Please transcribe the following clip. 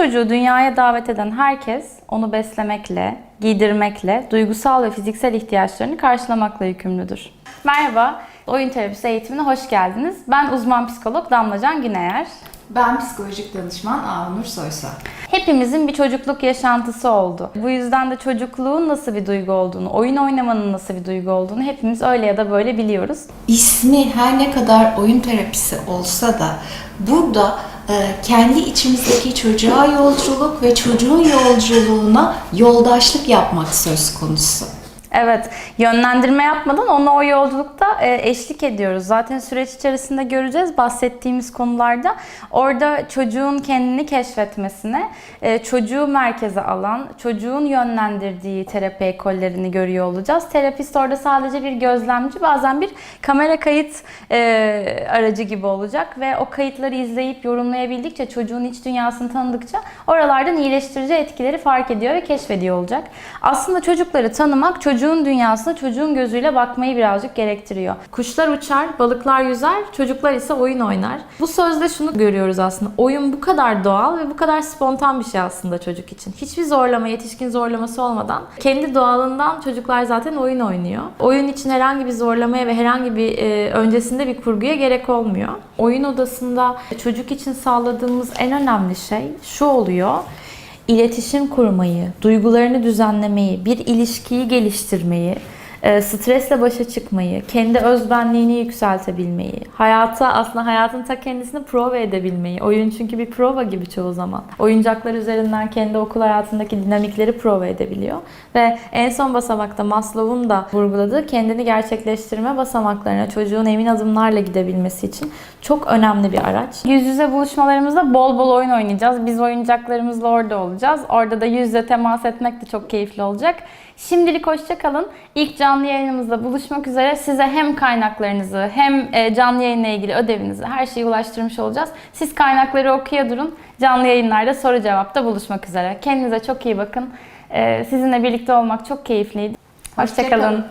çocuğu dünyaya davet eden herkes onu beslemekle, giydirmekle, duygusal ve fiziksel ihtiyaçlarını karşılamakla yükümlüdür. Merhaba, oyun terapisi eğitimine hoş geldiniz. Ben uzman psikolog Damlacan Güneyer. Ben psikolojik danışman Ağnur Soysa. Hepimizin bir çocukluk yaşantısı oldu. Bu yüzden de çocukluğun nasıl bir duygu olduğunu, oyun oynamanın nasıl bir duygu olduğunu hepimiz öyle ya da böyle biliyoruz. İsmi her ne kadar oyun terapisi olsa da burada kendi içimizdeki çocuğa yolculuk ve çocuğun yolculuğuna yoldaşlık yapmak söz konusu. Evet, yönlendirme yapmadan ona o yolculukta e, eşlik ediyoruz. Zaten süreç içerisinde göreceğiz bahsettiğimiz konularda. Orada çocuğun kendini keşfetmesine, e, çocuğu merkeze alan, çocuğun yönlendirdiği terapi ekollerini görüyor olacağız. Terapist orada sadece bir gözlemci, bazen bir kamera kayıt e, aracı gibi olacak ve o kayıtları izleyip yorumlayabildikçe, çocuğun iç dünyasını tanıdıkça oralardan iyileştirici etkileri fark ediyor ve keşfediyor olacak. Aslında çocukları tanımak, çocuğun dünyasına çocuğun gözüyle bakmayı birazcık gerektiriyor. Kuşlar uçar, balıklar yüzer, çocuklar ise oyun oynar. Bu sözde şunu görüyoruz aslında. Oyun bu kadar doğal ve bu kadar spontan bir şey aslında çocuk için. Hiçbir zorlama, yetişkin zorlaması olmadan kendi doğalından çocuklar zaten oyun oynuyor. Oyun için herhangi bir zorlamaya ve herhangi bir e, öncesinde bir kurguya gerek olmuyor. Oyun odasında çocuk için sağladığımız en önemli şey şu oluyor iletişim kurmayı, duygularını düzenlemeyi, bir ilişkiyi geliştirmeyi, stresle başa çıkmayı, kendi özbenliğini yükseltebilmeyi, hayata aslında hayatın ta kendisini prova edebilmeyi. Oyun çünkü bir prova gibi çoğu zaman. Oyuncaklar üzerinden kendi okul hayatındaki dinamikleri prova edebiliyor. Ve en son basamakta Maslow'un da vurguladığı kendini gerçekleştirme basamaklarına çocuğun emin adımlarla gidebilmesi için çok önemli bir araç. Yüz yüze buluşmalarımızda bol bol oyun oynayacağız. Biz oyuncaklarımızla orada olacağız. Orada da yüz yüze temas etmek de çok keyifli olacak. Şimdilik hoşça kalın. İlk canlı yayınımızda buluşmak üzere. Size hem kaynaklarınızı hem e, canlı yayınla ilgili ödevinizi her şeyi ulaştırmış olacağız. Siz kaynakları okuya durun. Canlı yayınlarda soru cevapta buluşmak üzere. Kendinize çok iyi bakın. E, Sizinle birlikte olmak çok keyifliydi. Hoşça Hoşça kalın.